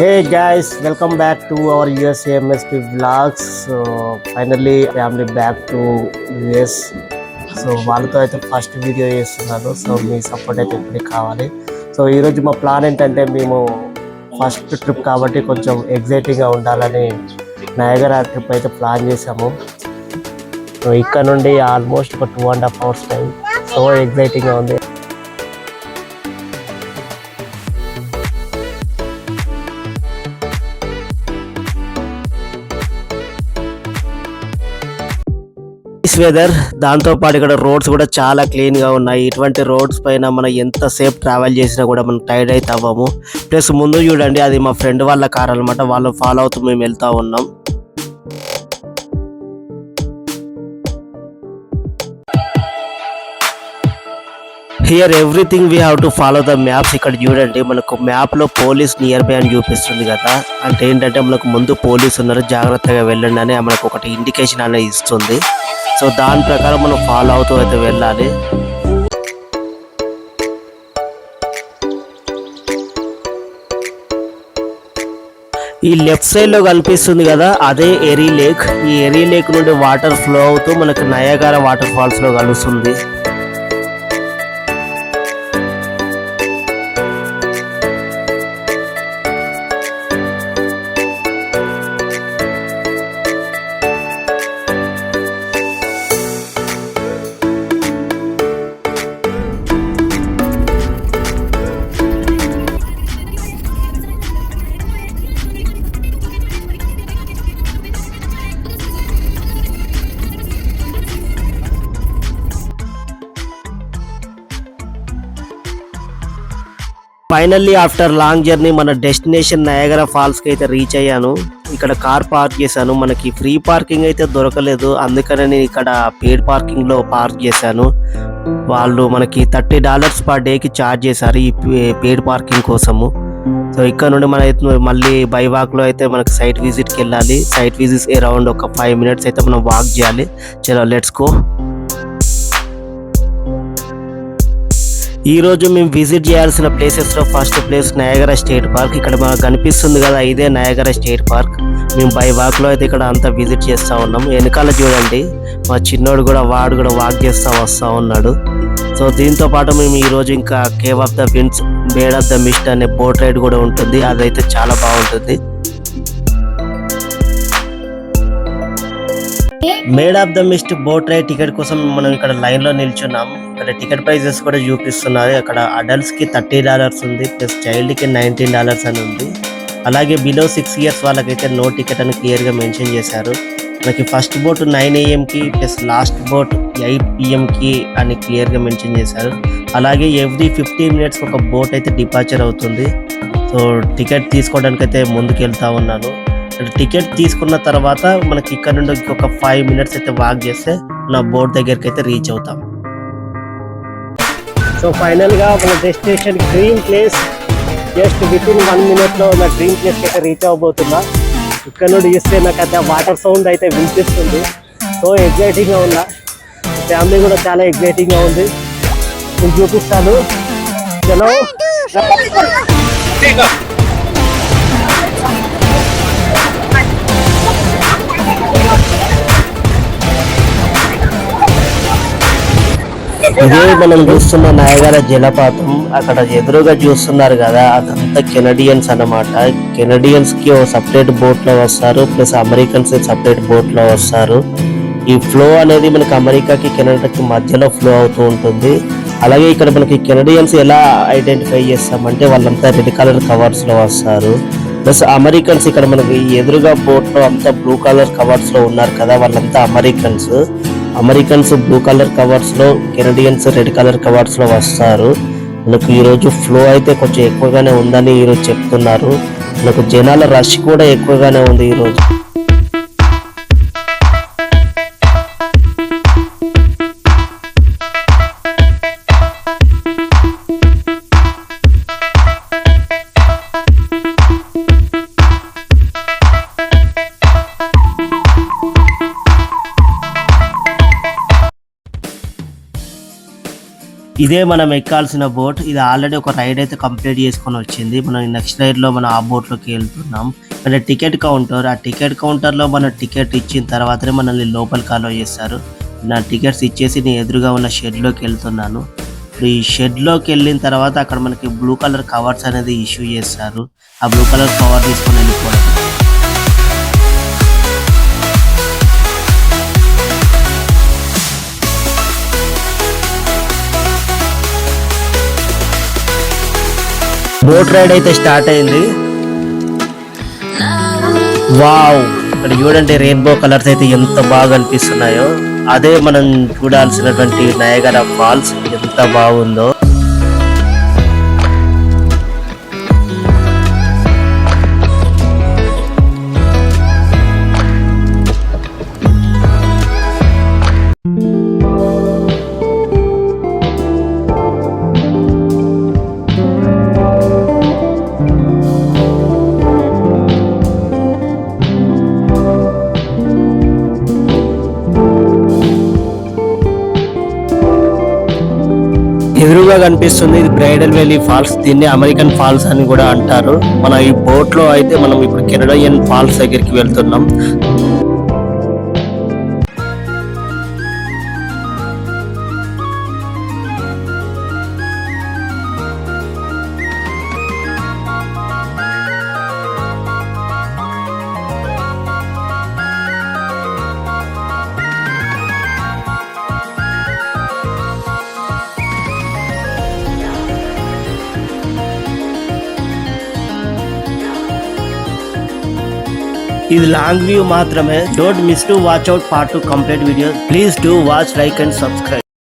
Hey guys, welcome back to our USAMSP vlogs. Vlogs finally family back to US so వాళ్ళతో అయితే first video చేస్తున్నాను. So మీ support అయితే ఇప్పటికి కావాలి. సో ఈరోజు మా ప్లాన్ ఏంటంటే మేము ఫస్ట్ ట్రిప్ కాబట్టి కొంచెం ఎగ్జైటింగ్గా ఉండాలని నయగరా ట్రిప్ అయితే ప్లాన్ చేసాము సో ఇక్కడ నుండి ఆల్మోస్ట్ ఒక two and half hours time so ఎగ్జైటింగ్గా ఉంది. నైస్ వెదర్ దాంతో పాటు ఇక్కడ రోడ్స్ కూడా చాలా క్లీన్గా ఉన్నాయి. ఇటువంటి రోడ్స్ పైన మనం ఎంత సేఫ్ ట్రావెల్ చేసినా కూడా మనం టైర్డ్ అయితే అవ్వము. ప్లస్ ముందు చూడండి అది మా ఫ్రెండ్ వాళ్ళ కార్ అనమాట వాళ్ళు ఫాలో అవుతూ మేము వెళ్తా ఉన్నాం. Here everything we have to follow the maps ఇక్కడ చూడండి మనకు మ్యాప్లో పోలీస్ నియర్ బై అని చూపిస్తుంది కదా. అంటే ఏంటంటే మనకు ముందు పోలీస్ ఉన్నారు జాగ్రత్తగా వెళ్ళండి అని మనకు ఒకటి ఇండికేషన్ అనేది ఇస్తుంది. సో దాని ప్రకారం మనం ఫాలో అవుతూ అయితే వెళ్ళాలి. ఈ లెఫ్ట్ సైడ్లో కనిపిస్తుంది కదా అదే ఎరీ లేక్ ఈ ఎరీ లేక్ నుండి వాటర్ ఫ్లో అవుతూ మనకు నయాగార వాటర్ ఫాల్స్లో కలుస్తుంది. ఫైనల్లీ ఆఫ్టర్ లాంగ్ జర్నీ మన డెస్టినేషన్ నయగర ఫాల్స్కి అయితే రీచ్ అయ్యాను. ఇక్కడ కార్ పార్క్ చేశాను. మనకి ఫ్రీ పార్కింగ్ అయితే దొరకలేదు. అందుకనే నేను ఇక్కడ పేడ్ పార్కింగ్లో పార్క్ చేశాను. వాళ్ళు మనకి థర్టీ డాలర్స్ పర్ డేకి ఛార్జ్ చేశారు ఈ పేడ్ పార్కింగ్ కోసము. సో ఇక్కడ నుండి మన అయితే మళ్ళీ బైవాక్లో అయితే మనకి సైట్ విజిట్కి వెళ్ళాలి. సైట్ విజిట్స్ అరౌండ్ ఒక ఫైవ్ మినిట్స్ అయితే మనం వాక్ చేయాలి. చలో లెట్స్ గో. ఈ రోజు మేము విజిట్ చేయాల్సిన ప్లేసెస్లో first place Niagara state park. ఇక్కడ మాకు కనిపిస్తుంది కదా ఇదే నయగర స్టేట్ పార్క్. మేము బై వాక్లో అయితే ఇక్కడ అంతా విజిట్ చేస్తూ ఉన్నాం. వెనకాల చూడండి మా చిన్నోడు కూడా వాడు కూడా వాక్ చేస్తూ వస్తూ ఉన్నాడు. సో దీంతో పాటు మేము ఈరోజు ఇంకా cave of the winds maid of the mist అనే బోట్ రైడ్ కూడా ఉంటుంది. అదైతే చాలా బాగుంటుంది. Maid of the mist boat ride ticket కోసం మనం ఇక్కడ లైన్లో నిల్చున్నాం. ఇక్కడ టికెట్ ప్రైజెస్ కూడా చూపిస్తున్నారు. అక్కడ అడల్ట్స్కి థర్టీ డాలర్స్ ఉంది ప్లస్ చైల్డ్కి నైన్టీన్ డాలర్స్ అని ఉంది. అలాగే బిలో సిక్స్ ఇయర్స్ వాళ్ళకైతే నో టికెట్ అని క్లియర్గా మెన్షన్ చేశారు. మనకి ఫస్ట్ బోట్ నైన్కి ప్లస్ లాస్ట్ బోట్ ఎయిట్కి అని క్లియర్గా మెన్షన్ చేశారు. అలాగే ఎవ్రీ ఫిఫ్టీన్ మినిట్స్ ఒక బోట్ అయితే డిపార్చర్ అవుతుంది. సో టికెట్ తీసుకోవడానికి అయితే ముందుకు వెళ్తా ఉన్నాను. టికెట్ తీసుకున్న తర్వాత మనకి ఇక్కడ నుండి ఇంకొక ఫైవ్ మినిట్స్ అయితే వాక్ చేస్తే నా బోర్డ్ దగ్గరికి అయితే రీచ్ అవుతాం. సో ఫైనల్గా మన destination green place just within one మినిట్లో నా డ్రీమ్ ప్లేస్కి అయితే రీచ్ అవబోతున్నా. ఇక్కడ నుండి చూస్తే నాకు అయితే వాటర్ సౌండ్ అయితే వినిపిస్తుంది. సో ఎగ్జైటింగ్గా ఉన్నా. ఫ్యామిలీ కూడా చాలా ఎగ్జైటింగ్గా ఉంది. నేను చూపిస్తాను. చలో ఇదే మనం చూస్తున్న నాయగార జలపాతం. అక్కడ ఎదురుగా చూస్తున్నారు కదా అదంతా కెనడియన్స్ అన్నమాట. కెనడియన్స్కి ఓ సపరేట్ బోట్లో వస్తారు ప్లస్ అమెరికన్స్ సపరేట్ బోట్లో వస్తారు. ఈ ఫ్లో అనేది మనకి అమెరికాకి కెనడాకి మధ్యలో ఫ్లో అవుతూ ఉంటుంది. అలాగే ఇక్కడ మనకి కెనడియన్స్ ఎలా ఐడెంటిఫై చేస్తామంటే వాళ్ళంతా రెడ్ కలర్ కవర్స్లో వస్తారు. ప్లస్ అమెరికన్స్ ఇక్కడ మనకి ఎదురుగా బోట్లో అంతా బ్లూ కలర్ కవర్స్లో ఉన్నారు కదా వాళ్ళంతా అమెరికన్స్ అమెరికన్స్ బ్లూ కలర్ కవర్స్లో కెనడియన్స్ రెడ్ కలర్ కవర్స్లో వస్తారు. మనకు ఈ రోజు ఫ్లో అయితే కొంచెం ఎక్కువగానే ఉందని ఈ రోజు చెప్తున్నారు. మనకు జనాల రష్ కూడా ఎక్కువగానే ఉంది ఈ ఇదే మనం ఎక్కాల్సిన బోట్. ఇది ఆల్రెడీ ఒక రైడ్ అయితే కంప్లీట్ చేసుకొని వచ్చింది. మనం నెక్స్ట్ రైడ్లో మనం ఆ బోట్లోకి వెళ్తున్నాం. అంటే టికెట్ కౌంటర్ ఆ టికెట్ కౌంటర్లో మనం టికెట్ ఇచ్చిన తర్వాతనే మనల్ని లోపలికి అలో చేస్తారు. నా టికెట్స్ ఇచ్చేసి నేను ఎదురుగా ఉన్న షెడ్లోకి వెళ్తున్నాను. ఇప్పుడు ఈ షెడ్లోకి వెళ్ళిన తర్వాత అక్కడ మనకి బ్లూ కలర్ కవర్స్ అనేది ఇష్యూ చేస్తారు. ఆ బ్లూ కలర్ కవర్ తీసుకొని వెళ్ళిపోవడం బోట్ రైడ్ అయితే స్టార్ట్ అయింది. వావ్. ఇక్కడ చూడండి రెయిన్బో కలర్స్ అయితే ఎంత బాగా అనిపిస్తున్నాయో. అదే మనం చూడాల్సినటువంటి నయగర ఫాల్స్ ఎంత బాగుందో. గా కనిపిస్తుంది. ఇది బ్రైడల్ వ్యాలీ ఫాల్స్. దీన్ని అమెరికన్ ఫాల్స్ అని కూడా అంటారు. మన ఈ బోట్లో అయితే మనం ఇప్పుడు కెనడియన్ ఫాల్స్ దగ్గరికి వెళ్తున్నాం. ఇది లాంగ్ వ్యూ మాత్రమే don't miss to watch out part to complete video please do watch like and subscribe